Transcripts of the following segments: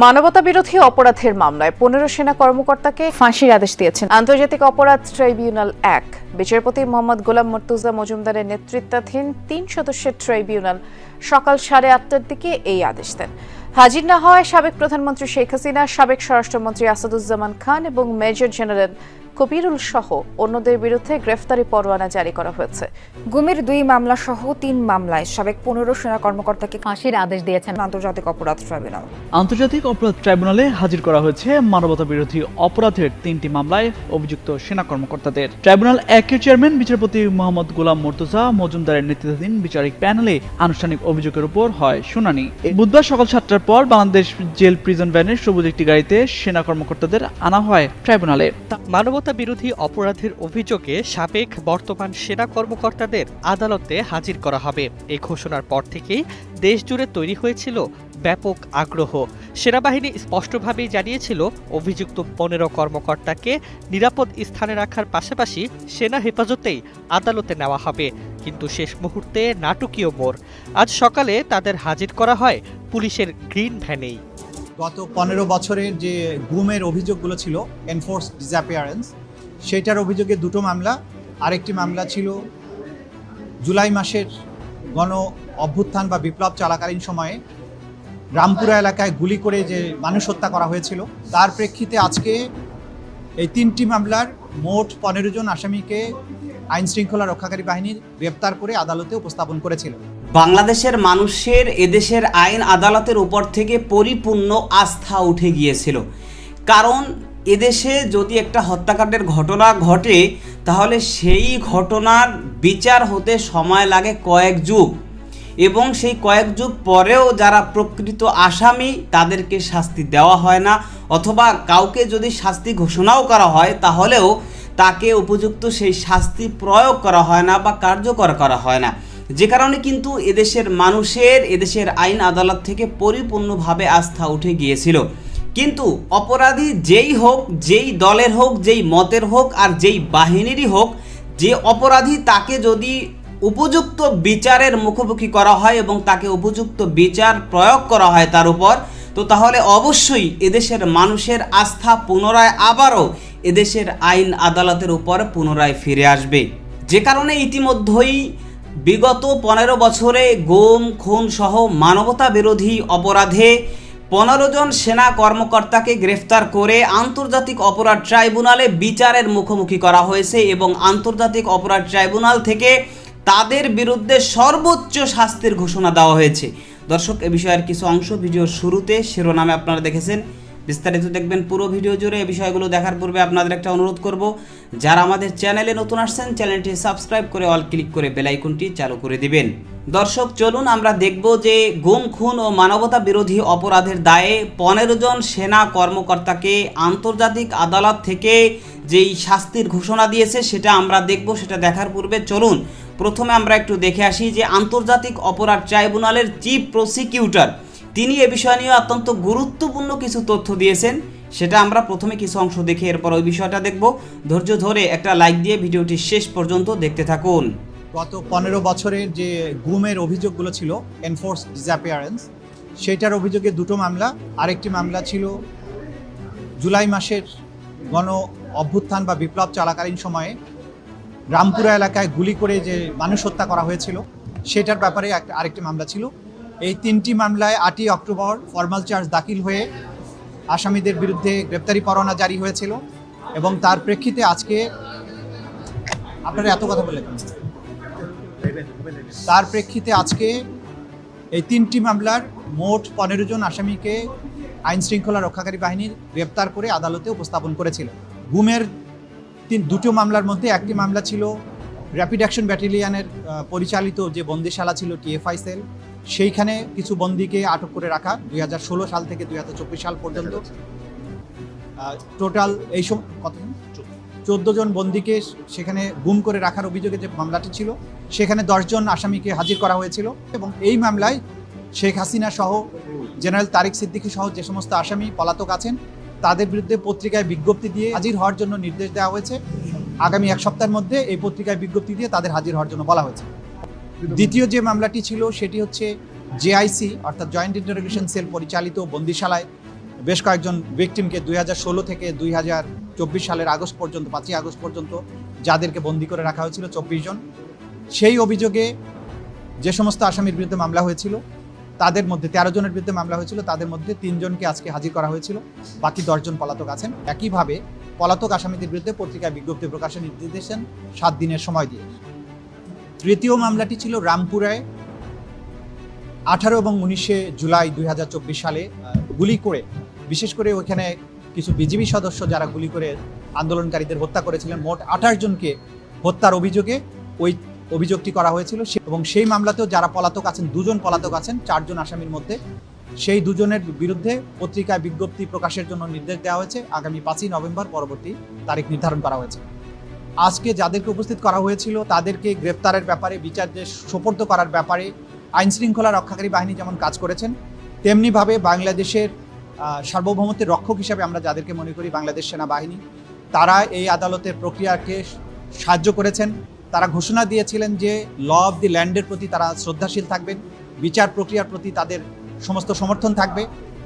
মানবতা বিরোধী অপরাধের মামলায় পনেরো সেনা কর্মকর্তাকে ফাঁসির আদেশ দিয়েছেন। আন্তর্জাতিক অপরাধ ট্রাইব্যুনাল এক। বিচারপতি মোহাম্মদ গোলাম মর্তুজা মজুমদারের নেতৃত্বাধীন তিন সদস্যের ট্রাইব্যুনাল সকাল সাড়ে আটটার দিকে এই আদেশ দেন। হাজির না হওয়ায় সাবেক প্রধানমন্ত্রী শেখ হাসিনা, সাবেক স্বরাষ্ট্রমন্ত্রী আসাদুজ্জামান খান এবং মেজর জেনারেল কবিরুল সহ অন্যদের বিরুদ্ধে গ্রেফতারি পরোয়ানা জারি করা হয়েছে। গুমের দুই মামলা সহ তিন মামলায় সাবেক পনেরো সেনা কর্মকর্তাকে ফাঁসির আদেশ দিয়েছেন আন্তর্জাতিক অপরাধ ট্রাইব্যুনাল। আন্তর্জাতিক অপরাধ ট্রাইব্যুনালে হাজির করা হয়েছে মানবতা বিরোধী অপরাধের তিনটি মামলায় অভিযুক্ত সেনা কর্মকর্তাদের। ট্রাইব্যুনাল একের চেয়ারম্যান বিচারপতি মোহাম্মদ গোলাম মর্তুজা মজুমদারের নেতৃত্বাধীন বিচারিক প্যানেলে আনুষ্ঠানিক অভিযোগের উপর হয় শুনানি। বুধবার সকাল সাতটার পর বাংলাদেশ জেল প্রিজন ভ্যানের সবুজ একটি গাড়িতে সেনা কর্মকর্তাদের আনা হয় ট্রাইব্যুনালে। মানবতা বিরোধী অপরাধের অভিযোগে সাবেক বর্তমান সেনা কর্মকর্তাদের আদালতে হাজির করা হবে। এই ঘোষণার পর থেকেই দেশজুড়ে তৈরি হয়েছিল ব্যাপক আগ্রহ। সেনাবাহিনী স্পষ্টভাবেই জানিয়েছিল, অভিযুক্ত পনেরো কর্মকর্তাকে নিরাপদ স্থানে রাখার পাশাপাশি সেনা হেফাজতেই আদালতে নেওয়া হবে। কিন্তু শেষ মুহূর্তে নাটকীয় মোড়। আজ সকালে তাদের হাজির করা হয় পুলিশের গ্রিন ভ্যানেই। গত পনেরো বছরের যে গুমের অভিযোগগুলো ছিল এনফোর্স ডিসঅ্যাপিয়ারেন্স সেটার অভিযোগে দুটো মামলা। আরেকটি মামলা ছিল জুলাই মাসের গণ অভ্যুত্থান বা বিপ্লব চলাকালীন সময়ে রামপুরা এলাকায় গুলি করে যে মানুষ হত্যা করা হয়েছিল। তার প্রেক্ষিতে আজকে এই তিনটি মামলার মোট পনেরো জন আসামিকে আইন শৃঙ্খলা রক্ষাকারী বাহিনীর গ্রেপ্তার করে আদালতে উপস্থাপন করেছিল। বাংলাদেশের মানুষের এদেশের আইন আদালতের উপর থেকে পরিপূর্ণ আস্থা উঠে গিয়েছিল। কারণ এদেশে যদি একটা হত্যাকাণ্ডের ঘটনা ঘটে, তাহলে সেই ঘটনার বিচার হতে সময় লাগে কয়েক যুগ। এবং সেই কয়েক যুগ পরেও যারা প্রকৃত আসামি, তাদেরকে শাস্তি দেওয়া হয় না। অথবা কাউকে যদি শাস্তি ঘোষণাও করা হয়, তাহলেও তাকে উপযুক্ত সেই শাস্তি প্রয়োগ করা হয় না বা কার্যকর করা হয় না। যে কারণে কিন্তু এদেশের মানুষের, এদেশের আইন আদালত থেকে পরিপূর্ণভাবে আস্থা উঠে গিয়েছিল। কিন্তু অপরাধী যেই হোক, যেই দলের হোক, যেই মতের হোক আর যেই বাহিনীরই হোক, যে অপরাধী তাকে যদি উপযুক্ত বিচারের মুখোমুখি করা হয় এবং তাকে উপযুক্ত বিচার প্রয়োগ করা হয় তার উপর, তো তাহলে অবশ্যই এদেশের মানুষের আস্থা পুনরায় আবারও এদেশের আইন আদালতের উপর পুনরায় ফিরে আসবে। যে কারণে ইতিমধ্যেই বিগত পনেরো বছরে গুম, খুন সহ মানবতা বিরোধী অপরাধে পনেরো জন সেনা কর্মকর্তাকে গ্রেফতার করে আন্তর্জাতিক অপরাধ ট্রাইব্যুনালে বিচারের মুখোমুখি করা হয়েছে এবং আন্তর্জাতিক অপরাধ ট্রাইব্যুনাল থেকে তাদের বিরুদ্ধে সর্বোচ্চ শাস্তির ঘোষণা দেওয়া হয়েছে। দর্শক, এ বিষয়ের কিছু অংশ ভিডিওর শুরুতে, শিরোনামে আপনারা দেখেছেন বিস্তারিত দেখবেন পুরো ভিডিও জুড়ে এই বিষয়গুলো দেখার পূর্বে আপনাদের একটা অনুরোধ করব। যারা আমাদের চ্যানেলে নতুন আসছেন, চ্যানেলটি সাবস্ক্রাইব করে অল ক্লিক করে বেল আইকনটি চালু করে দিবেন। দর্শক, চলুন আমরা দেখব যে গুম, খুন ও মানবতা বিরোধী অপরাধের দায়ে পনেরো জন সেনা কর্মকর্তাকে আন্তর্জাতিক আদালত থেকে যেই শাস্তির ঘোষণা দিয়েছে সেটা আমরা দেখব, সেটা দেখার পূর্বে চলুন। প্রথমে আমরা একটু দেখে আসি যে আন্তর্জাতিক অপরাধ ট্রাইব্যুনালের চিফ প্রসিকিউটর তিনি এ বিষয় নিয়ে অত্যন্ত গুরুত্বপূর্ণ কিছু তথ্য দিয়েছেন। সেটা আমরা প্রথমে কিছু অংশ দেখে এরপর ওই বিষয়টা দেখব। ধৈর্য ধরে একটা লাইক দিয়ে ভিডিওটি শেষ পর্যন্ত দেখতে থাকুন। গত পনেরো বছরের যে গুমের অভিযোগগুলো ছিল এনফোর্স ডিসঅ্যাপিয়ারেন্স সেটার অভিযোগে দুটো মামলা। আরেকটি মামলা ছিল জুলাই মাসের গণ অভ্যুত্থান বা বিপ্লব চলাকালীন সময়ে রামপুরা এলাকায় গুলি করে যে মানুষ হত্যা করা হয়েছিল, সেটার ব্যাপারে একটা আরেকটি মামলা ছিল। এই তিনটি মামলায় আটই অক্টোবর ফর্মাল চার্জ দাখিল হয়ে আসামিদের বিরুদ্ধে গ্রেপ্তারি পরোয়ানা জারি হয়েছিল এবং তার প্রেক্ষিতে আজকে আপনারা এত কথা বললেন তার প্রেক্ষিতে আজকে এই তিনটি মামলার মোট পনেরো জন আসামিকে আইন শৃঙ্খলা রক্ষাকারী বাহিনীর গ্রেপ্তার করে আদালতে উপস্থাপন করেছিল। গুমের তিন, দুটো মামলার মধ্যে একটি মামলা ছিল র্যাপিড অ্যাকশন ব্যাটালিয়ানের পরিচালিত যে বন্দিশালা ছিল টিএফআই সেল সেইখানে কিছু বন্দিকে আটক করে রাখা দুই হাজার ষোলো সাল থেকে দুই সাল পর্যন্ত। টোটাল এই সম কত? চোদ্দ জন বন্দিকে সেখানে গুম করে রাখার অভিযোগে যে মামলাটি ছিল, সেখানে দশজন আসামিকে হাজির করা হয়েছিল এবং এই মামলায় শেখ হাসিনা সহ জেনারেল তারিক সিদ্দিকী সহ যে সমস্ত আসামি পলাতক আছেন, তাদের বিরুদ্ধে পত্রিকায় বিজ্ঞপ্তি দিয়ে হাজির হওয়ার জন্য নির্দেশ দেওয়া হয়েছে। আগামী এক সপ্তাহের মধ্যে এই পত্রিকায় বিজ্ঞপ্তি দিয়ে তাদের হাজির হওয়ার জন্য বলা হয়েছে। দ্বিতীয় যে মামলাটি ছিল সেটি হচ্ছে জেআইসি অর্থাৎ জয়েন্ট ইন্টারোগেশন সেল পরিচালিত বন্দিশালায় বেশ কয়েকজন ভিকটিমকে দুই থেকে দুই চব্বিশ সালের আগস্ট পর্যন্ত, পাঁচই আগস্ট পর্যন্ত যাদেরকে বন্দি করে রাখা হয়েছিল চব্বিশ জন। সেই অভিযোগে যে সমস্ত আসামির বিরুদ্ধে মামলা হয়েছিল, তাদের মধ্যে তেরো জনের বিরুদ্ধে মামলা হয়েছিল, তাদের মধ্যে তিনজনকে আজকে হাজির করা হয়েছিল, বাকি দশজন পলাতক আছেন। একইভাবে পলাতক আসামিদের বিরুদ্ধে পত্রিকায় বিজ্ঞপ্তি প্রকাশের নির্দেশ সাত দিনের সময় দিয়ে। তৃতীয় মামলাটি ছিল রামপুরায়, আঠারো এবং উনিশে জুলাই দুই হাজার চব্বিশ সালে গুলি করে, বিশেষ করে ওইখানে কিছু বিজিবি সদস্য যারা গুলি করে আন্দোলনকারীদের হত্যা করেছিলেন, মোট আঠাশ জনকে হত্যার অভিযোগে ওই অভিযোগটি করা হয়েছিল। এবং সেই মামলাতেও যারা পলাতক আছেন, দুজন পলাতক আছেন, চারজন আসামির মধ্যে। সেই দুজনের বিরুদ্ধে পত্রিকায় বিজ্ঞপ্তি প্রকাশের জন্য নির্দেশ দেওয়া হয়েছে। আগামী পাঁচই নভেম্বর পরবর্তী তারিখ নির্ধারণ করা হয়েছে। আজকে যাদেরকে উপস্থিত করা হয়েছিল, তাদেরকে গ্রেপ্তারের ব্যাপারে বিচার্যে সোপর্দ করার ব্যাপারে আইন শৃঙ্খলা রক্ষাকারী বাহিনী যেমন কাজ করেছেন, তেমনিভাবে বাংলাদেশের সার্বভৌমত্বের রক্ষক হিসাবে আমরা যাদেরকে মনে করি বাংলাদেশ সেনাবাহিনী, তারা এই আদালতের প্রক্রিয়াকে সাহায্য করেছেন। তারা ঘোষণা দিয়েছিলেন যে, ল অফ দি ল্যান্ডের প্রতি তারা শ্রদ্ধাশীল থাকবেন, বিচার প্রক্রিয়ার প্রতি তাদের সমস্ত সমর্থন থাকবে।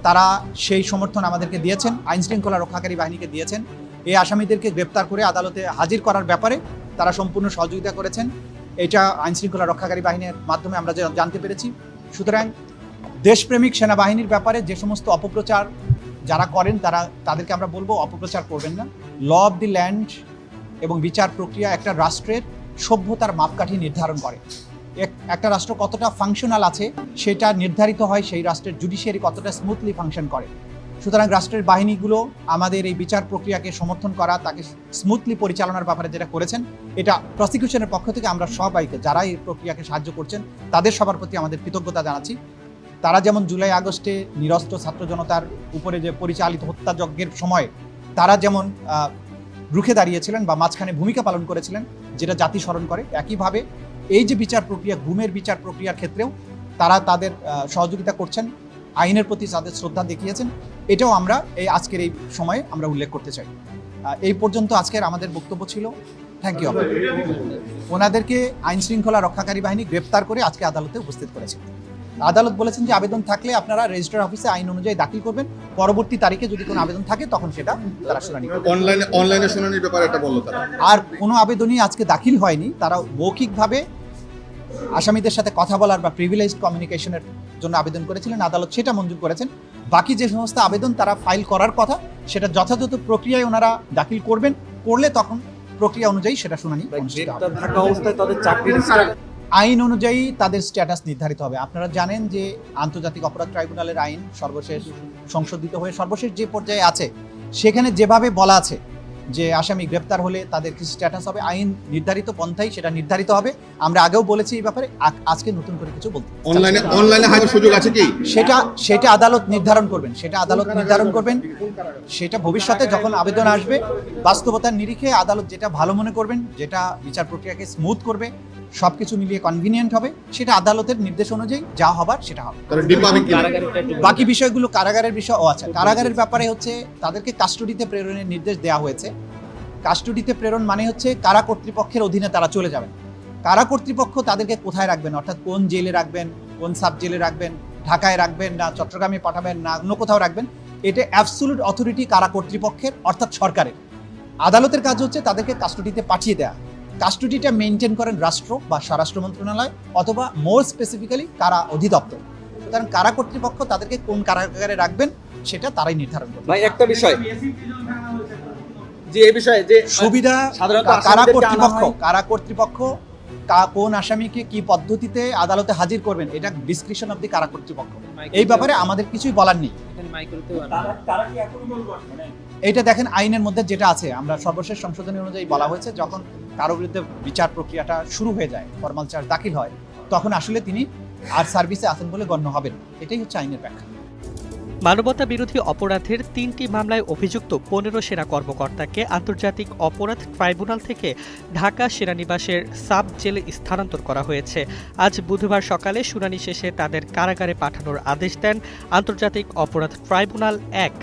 তারা সেই সমর্থন আমাদেরকে দিয়েছেন আইন শৃঙ্খলা রক্ষাকারী বাহিনীকে দিয়েছেন। এই আসামিদেরকে গ্রেপ্তার করে আদালতে হাজির করার ব্যাপারে তারা সম্পূর্ণ সহযোগিতা করেছেন। এটা আইনশৃঙ্খলা রক্ষাকারী বাহিনীর মাধ্যমে আমরা জানতে পেরেছি। সুতরাং দেশপ্রেমিক সেনাবাহিনীর ব্যাপারে যে সমস্ত অপপ্রচার যারা করেন তারা, তাদেরকে আমরা বলব অপপ্রচার করবেন না। ল অফ দি ল্যান্ড এবং বিচার প্রক্রিয়া একটা রাষ্ট্রের সভ্যতার মাপকাঠি নির্ধারণ করে। এক- একটা রাষ্ট্র কতটা ফাংশনাল আছে সেটা নির্ধারিত হয়, সেই রাষ্ট্রের জুডিশিয়ারি কতটা স্মুথলি ফাংশন করে। সুতরাং রাষ্ট্রের বাহিনীগুলো আমাদের এই বিচার প্রক্রিয়াকে সমর্থন করা, তাকে স্মুথলি পরিচালনার ব্যাপারে যেটা করেছেন, এটা প্রসিকিউশনের পক্ষ থেকে আমরা সবাইকে যারা এই প্রক্রিয়াকে সাহায্য করছেন, তাদের সবার প্রতি আমাদের কৃতজ্ঞতা জানাচ্ছি। তারা যেমন জুলাই আগস্টে নিরস্ত্র ছাত্র জনতার উপরে যে পরিচালিত হত্যাযজ্ঞের সময়, তারা যেমন রুখে দাঁড়িয়েছিলেন বা মাঝখানে ভূমিকা পালন করেছিলেন, যেটা জাতি স্মরণ করে, একইভাবে এই যে বিচার প্রক্রিয়া ঘুমের বিচার প্রক্রিয়ার ক্ষেত্রেও তারা তাদের সহযোগিতা করছেন, আইনের প্রতি তাদের শ্রদ্ধা দেখিয়েছেন। এটাও আমরা এই আজকের এই সময়ে আমরা উল্লেখ করতে চাই। এই পর্যন্ত আজকের আমাদের বক্তব্য ছিল। থ্যাংক ইউ ওনাদেরকে আইন শৃঙ্খলা রক্ষাকারী বাহিনী গ্রেপ্তার করে আজকে আদালতে উপস্থিত করেছে। আদালত বলেছেন যে আবেদন থাকলে আপনারা রেজিস্টার অফিসে আইন অনুযায়ী দাখিল করবেন। পরবর্তী তারিখে যদি কোনো আবেদন থাকে তখন সেটা তারা শুনানি অনলাইনে অনলাইনে শুনানির ব্যাপারে এটা বলল তারা। আর কোনো আবেদনই আজকে দাখিল হয়নি। তারা মৌখিকভাবে আসামিদের সাথে কথা বলার বা প্রিভিলেজ কমিউনিকেশনের জন্য আবেদন করেছিলেন আদালত সেটা মঞ্জুর করেছেন। বাকি যে সমস্ত আবেদন তারা ফাইল করার কথা সেটা যথাযথ প্রক্রিয়ায় ওনারা দাখিল করবেন করলে তখন প্রক্রিয়া অনুযায়ী সেটা শুনানি চাকরির আইন অনুযায়ী তাদের স্ট্যাটাস নির্ধারিত হবে। আপনারা জানেন যে আন্তর্জাতিক অপরাধ ট্রাইব্যুনালের আইন সর্বশেষ সংশোধিত হয়ে সর্বশেষ যে পর্যায়ে আছে সেখানে যেভাবে বলা আছে যে আসামি গ্রেপ্তার হলে তাদের কি স্ট্যাটাস হবে আইন নির্ধারিত পন্থাই সেটা নির্ধারিত হবে। আমরা আগেও বলেছি এই ব্যাপারে আজকে নতুন করে কিছু বলতে অনলাইনে অনলাইনে হাজার সুযোগ আছে কি? সেটা সেটা আদালত নির্ধারণ করবেন সেটা আদালত নির্ধারণ করবেন। সেটা ভবিষ্যতে যখন আবেদন আসবে বাস্তবতার নিরিখে আদালত যেটা ভালো মনে করবেন যেটা বিচার প্রক্রিয়াকে স্মুথ করবে সবকিছু মিলিয়ে কনভিনিয়েন্ট হবে সেটা আদালতের নির্দেশ অনুযায়ী যা হবার সেটা হবে। বাকি বিষয়গুলো কারাগারের বিষয় ও আচ্ছা কারাগারের ব্যাপারে হচ্ছে তাদেরকে কাস্টডিতে প্রেরণের নির্দেশ দেওয়া হয়েছে। কাস্টডিতে প্রেরণ মানে হচ্ছে কারা কর্তৃপক্ষের অধীনে তারা চলে যাবেন। কারা কর্তৃপক্ষ তাদেরকে কোথায় রাখবেন? অর্থাৎ কোন জেলে রাখবেন কোন সাব জেলে রাখবেন ঢাকায় রাখবেন না চট্টগ্রামে পাঠাবেন না অন্য কোথাও রাখবেন? এটা অ্যাবসুলুট অথরিটি কারা কর্তৃপক্ষের অর্থাৎ সরকারের। আদালতের কাজ হচ্ছে তাদেরকে কাস্টডিতে পাঠিয়ে দেওয়া কাস্টডিটা মেনটেন করেন রাষ্ট্র বা স্বরাষ্ট্র মন্ত্রণালয় অথবা মোর স্পেসিফিক্যালি কারা অধিদপ্তর। সুতরাং কারা কর্তৃপক্ষ তাদেরকে কোন কারাগারে রাখবেন সেটা তারাই নির্ধারণ করবে। ভাই একটা বিষয়। যে এই বিষয়ে যে সুবিধা সাধারণত কারা কর্তৃপক্ষ কারা কর্তৃপক্ষ কা- কোন আসামিকে কি পদ্ধতিতে আদালতে হাজির করবেন এটা ডিসক্রিপশন অব দি কারা কর্তৃপক্ষ। এই ব্যাপারে আমাদের কিছুই বলার নেই। এটা দেখেন আইনের মধ্যে যেটা আছে আমরা সর্বশেষ সংশোধনী অনুযায়ী বলা হয়েছে যখন কারও বিরুদ্ধে বিচার প্রক্রিয়াটা শুরু হয়ে যায় ফর্মাল চার্জ দাখিল হয়, তখন আসলে তিনি আর সার্ভিসে আছেন বলে গণ্য হবেন। এটাই হচ্ছে আইনের ব্যাখ্যা। মানবতা বিরোধী অপরাধের তিনটি মামলায় অভিযুক্ত পনেরো সেনা কর্মকর্তাকে আন্তর্জাতিক অপরাধ ট্রাইব্যুনাল থেকে ঢাকা সেনানিবাসের সাব জেলে স্থানান্তর করা হয়েছে। আজ বুধবার সকালে শুনানি শেষে তাদের কারাগারে পাঠানোর আদেশ দেন আন্তর্জাতিক অপরাধ ট্রাইব্যুনাল এক।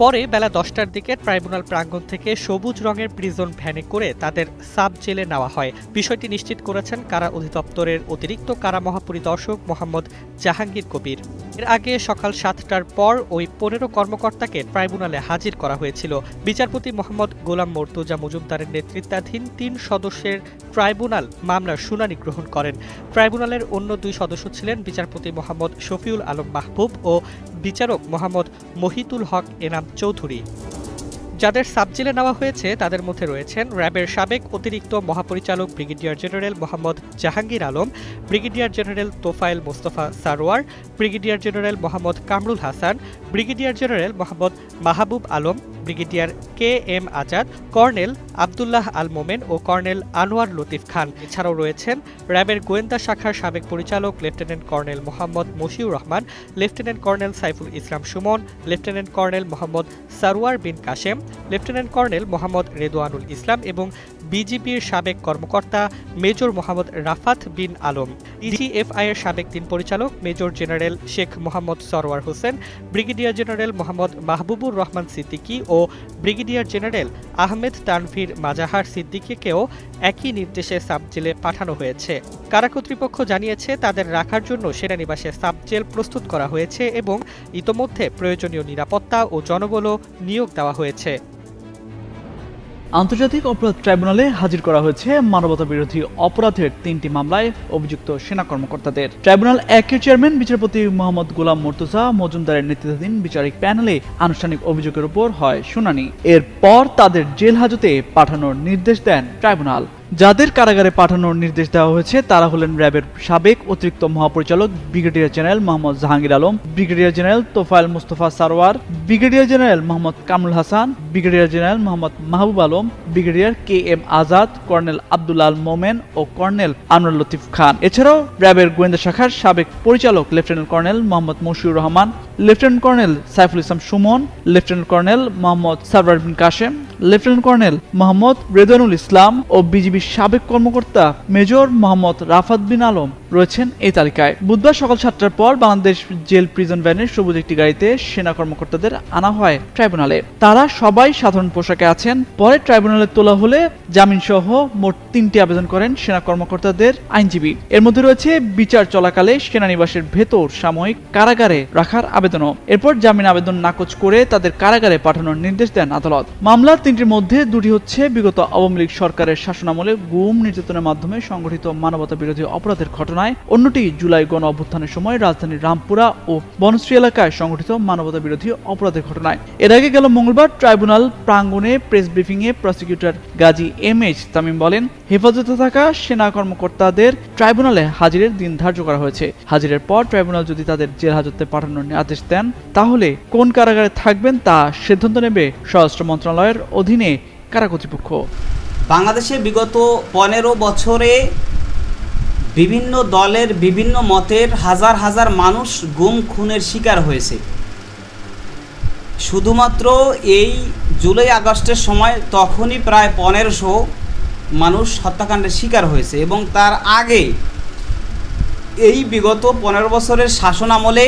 পরে বেলা দশটার দিকে ট্রাইব্যুনাল প্রাঙ্গণ থেকে সবুজ রঙের প্রিজন ভ্যানে করে তাদের সাব জেলে নেওয়া হয়। বিষয়টি নিশ্চিত করেছেন কারা অধিদপ্তরের অতিরিক্ত কারা মহাপরিদর্শক মোহাম্মদ জাহাঙ্গীর কবির। এর আগে সকাল সাতটার পর ওই পনেরো কর্মকর্তাকে ট্রাইব্যুনালে হাজির করা হয়েছিল। বিচারপতি মোহাম্মদ গোলাম মর্তুজা মজুমদারের নেতৃত্বাধীন তিন সদস্যের ট্রাইব্যুনাল মামলার শুনানি গ্রহণ করেন। ট্রাইব্যুনালের অন্য দুই সদস্য ছিলেন বিচারপতি মোহাম্মদ শফিউল আলম মাহবুব ও বিচারক মোহাম্মদ মহিতুল হক এনাম চৌধুরী। যাদের সাবজেলে নেওয়া হয়েছে, তাদের মধ্যে রয়েছেন র্যাবের সাবেক অতিরিক্ত মহাপরিচালক brigadier general Mohammad Jahangir Alam, brigadier general Tofail Mostafa Sarwar, brigadier general Mohammad Kamrul Hasan, brigadier general Mohammad Mahbub Alam brigadier K M Azad, colonel Abdullah Al Momen ও কর্নেল আনোয়ার লতিফ খান। এছাড়াও রয়েছেন র্যাবের গোয়েন্দা শাখার সাবেক পরিচালক, lieutenant colonel Mohammad Moshiur Rahman, lieutenant colonel Saiful Islam Sumon, lieutenant colonel Mohammad Sarwar Bin Kashem, lieutenant colonel Mohammad Redwanul Islam এবং বিজিবির সাবেক কর্মকর্তা মেজর মোহাম্মদ রাফাত বিন আলম, ডিজিএফআই এর সাবেক তিন পরিচালক major general Sheikh Mohammad Sarwar Hossain, brigadier general Mohammad Mahbubur Rahman Siddiqui ও brigadier general Ahmed Tanvir Mazhar সিদ্দিকীকেও একই নির্দেশে সাবজেলে পাঠানো হয়েছে। কারা কর্তৃপক্ষ জানিয়েছে, তাদের রাখার জন্য সেনানিবাসে সাবজেল প্রস্তুত করা হয়েছে এবং ইতোমধ্যে প্রয়োজনীয় নিরাপত্তা ও জনবলও নিয়োগ দেওয়া হয়েছে। আন্তর্জাতিক অপরাধ ট্রাইব্যুনালে হাজির করা হয়েছে মানবতা বিরোধী অপরাধের তিনটি মামলায় অভিযুক্ত সেনা কর্মকর্তাদের। ট্রাইব্যুনাল একের চেয়ারম্যান, বিচারপতি মোহাম্মদ গোলাম মর্তুজা মজুমদারের নেতৃত্বাধীন বিচারিক প্যানেলে আনুষ্ঠানিক অভিযোগের উপর হয় শুনানি। এরপর তাদের জেল হাজতে পাঠানোর নির্দেশ দেন ট্রাইব্যুনাল। যাদের কারাগারে পাঠানোর নির্দেশ দেওয়া হয়েছে, তারা হলেন র্যাবের সাবেক অতিরিক্ত মহাপরিচালক brigadier general Mohammad Jahangir Alam, brigadier general Tofail Mustafa Sarwar brigadier general Mohammad Kamrul Hasan, brigadier general Mohammad Mahbub Alam, brigadier K M Azad, colonel Abdul Al Momen ও কর্নেল আনোয়ার লতিফ খান। এছাড়াও র্যাবের গোয়েন্দা শাখার সাবেক পরিচালক lieutenant colonel Mohammad Moshiur Rahman lieutenant colonel Saiful Islam Sumon lieutenant colonel Mohammad Sabrar Bin Kashem lieutenant colonel Mohammad Redanul Islam ও বিজিবির সাবেক কর্মকর্তা major Mohammad Rafat বিন আলম রয়েছেন এই তালিকায়। বুধবার সকাল সাতটার পর বাংলাদেশ জেল প্রিজন ভ্যানের সবুজ একটি গাড়িতে সেনা কর্মকর্তাদের আনা হয় ট্রাইব্যুনালে তারা সবাই সাধারণ পোশাকে আছেন, পরে ট্রাইব্যুনালে তোলা হলে জামিন সহ মোট তিনটি আবেদন করেন সেনা কর্মকর্তাদের আইনজীবী। এর মধ্যে রয়েছে বিচার চলাকালে সেনানিবাসের ভেতর সাময়িক কারাগারে রাখার আবেদনও। এরপর জামিন আবেদন নাকচ করে তাদের কারাগারে পাঠানোর নির্দেশ দেন আদালত। মামলার তিনটির মধ্যে দুটি হচ্ছে বিগত আওয়ামী লীগ সরকারের শাসনামলে গুম নির্যাতনের মাধ্যমে সংগঠিত মানবতা বিরোধী অপরাধের ঘটনায়। অন্যটি জুলাই গণ অভ্যুত্থানের সময় রাজধানীর রামপুরা ও বনশ্রী এলাকায় সংগঠিত মানবতা বিরোধী অপরাধের ঘটনায়। এর আগে গেল মঙ্গলবার ট্রাইব্যুনাল প্রাঙ্গণে প্রেস ব্রিফিং এ prosecutor Gazi M H Tamim বলেন, হেফাজতে থাকা সেনা কর্মকর্তাদের ট্রাইব্যুনালে হাজিরের দিন ধার্য করা হয়েছে। হাজিরের পর ট্রাইব্যুনাল যদি তাদের জেল হাজতে পাঠানোর আদেশ দেন। তাহলে কোন কারাগারে থাকবেন তা সিদ্ধান্ত নেবে স্বরাষ্ট্র মন্ত্রণালয়ের অধীনে কারা কর্তৃপক্ষ। বাংলাদেশে বিগত পনেরো বছরে বিভিন্ন দলের বিভিন্ন মতের হাজার হাজার মানুষ গুম, খুনের শিকার হয়েছে। শুধুমাত্র এই জুলাই আগস্টের সময় তখনই প্রায় পনেরোশো মানুষ হত্যাকাণ্ডের শিকার হয়েছে এবং তার আগে এই বিগত পনেরো বছরের শাসন আমলে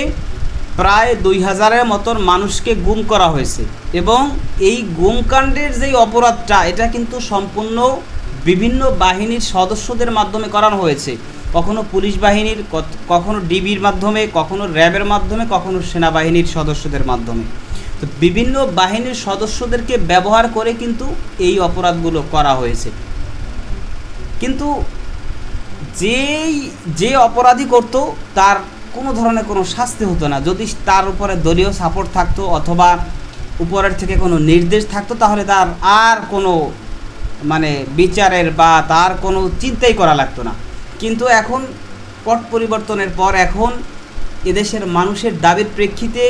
প্রায় দুই হাজারের মতন মানুষকে গুম করা হয়েছে। এবং এই গুমকাণ্ডের যেই অপরাধটা, এটা কিন্তু সম্পূর্ণ বিভিন্ন বাহিনীর সদস্যদের মাধ্যমে করানো হয়েছে। কখনো পুলিশ বাহিনীর কখনো ডিবির মাধ্যমে, কখনো র্যাবের মাধ্যমে, কখনো সেনাবাহিনীর সদস্যদের মাধ্যমে। তো বিভিন্ন বাহিনীর সদস্যদেরকে ব্যবহার করে কিন্তু এই অপরাধগুলো করা হয়েছে। কিন্তু যেই, যে অপরাধী করত, তার কোনো ধরনের কোনো শাস্তি হতো না। যদি তার উপরে দলীয় সাপোর্ট থাকতো অথবা উপরের থেকে কোনো নির্দেশ থাকতো, তাহলে তার আর কোনো মানে বিচারের বা তার কোনো চিন্তাই করা লাগতো না। কিন্তু এখন পট পরিবর্তনের পর এখন এদেশের মানুষের দাবির প্রেক্ষিতে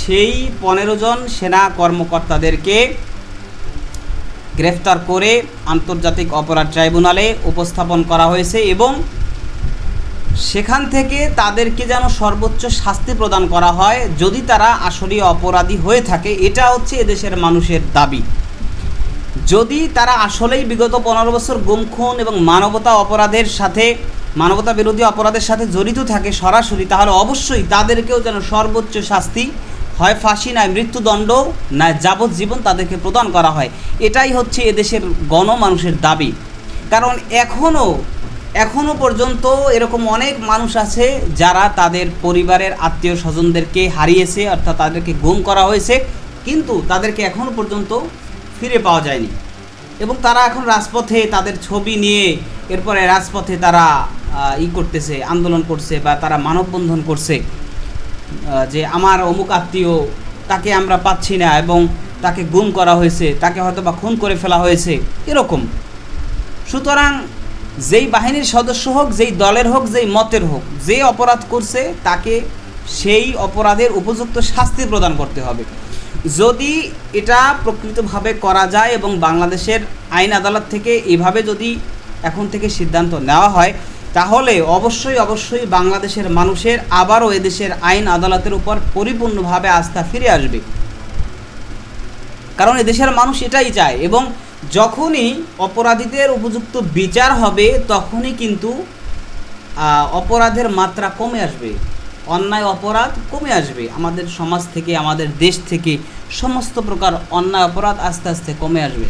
সেই পনেরো জন সেনা কর্মকর্তাদেরকে গ্রেফতার করে আন্তর্জাতিক অপরাধ ট্রাইব্যুনালে উপস্থাপন করা হয়েছে এবং সেখান থেকে তাদেরকে যেন সর্বোচ্চ শাস্তি প্রদান করা হয় যদি তারা আসলে অপরাধী হয়ে থাকে, এটা হচ্ছে এদেশের মানুষের দাবি। যদি তারা আসলেই বিগত পনেরো বছর গুম, খুন এবং মানবতা অপরাধের সাথে, মানবতা বিরোধী অপরাধের সাথে জড়িত থাকে সরাসরি, তাহলে অবশ্যই তাদেরকেও যেন সর্বোচ্চ শাস্তি হয় ফাঁসি নয় মৃত্যুদণ্ড, না যাবজ্জীবন তাদেরকে প্রদান করা হয়। এটাই হচ্ছে এদেশের গণমানুষের দাবি। কারণ এখনও এখনও পর্যন্ত এরকম অনেক মানুষ আছে যারা তাদের পরিবারের আত্মীয় স্বজনদেরকে হারিয়েছে, অর্থাৎ তাদেরকে গুম করা হয়েছে, কিন্তু তাদেরকে এখনও পর্যন্ত ফিরে পাওয়া যায়নি। এবং তারা এখন রাজপথে তাদের ছবি নিয়ে, এরপরে রাজপথে তারা ই করতেছে, আন্দোলন করছে বা তারা মানববন্ধন করছে যে আমার অমুক আত্মীয়, তাকে আমরা পাচ্ছি না এবং তাকে গুম করা হয়েছে, তাকে হয়তো বা খুন করে ফেলা হয়েছে, এরকম। সুতরাং যেই বাহিনীর সদস্য হোক, যেই দলের হোক, যেই মতের হোক, যে অপরাধ করছে, তাকে সেই অপরাধের উপযুক্ত শাস্তি প্রদান করতে হবে। যদি এটা প্রকৃতভাবে করা যায় এবং বাংলাদেশের আইন আদালত থেকে এভাবে যদি এখন থেকে সিদ্ধান্ত নেওয়া হয়, তাহলে অবশ্যই অবশ্যই বাংলাদেশের মানুষের আবারও এদেশের আইন আদালতের উপর পরিপূর্ণভাবে আস্থা ফিরে আসবে। কারণ এদেশের মানুষ এটাই চায় এবং যখনই অপরাধীদের উপযুক্ত বিচার হবে, তখনই কিন্তু অপরাধের মাত্রা কমে আসবে। অন্যায় অপরাধ কমে আসবে। আমাদের সমাজ থেকে, আমাদের দেশ থেকে সমস্ত প্রকার অন্যায় অপরাধ আস্তে আস্তে কমে আসবে।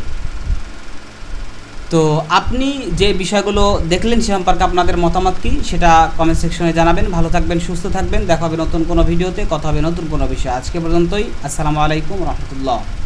তো আপনি যে বিষয়গুলো দেখলেন, সে সম্পর্কে আপনাদের মতামত কী? সেটা কমেন্ট সেকশনে জানাবেন। ভালো থাকবেন, সুস্থ থাকবেন। দেখা হবে নতুন কোনো ভিডিওতে কথা হবে নতুন কোনো বিষয়। আজকে পর্যন্তই। আসসালামু আলাইকুম রহমতুল্লাহ।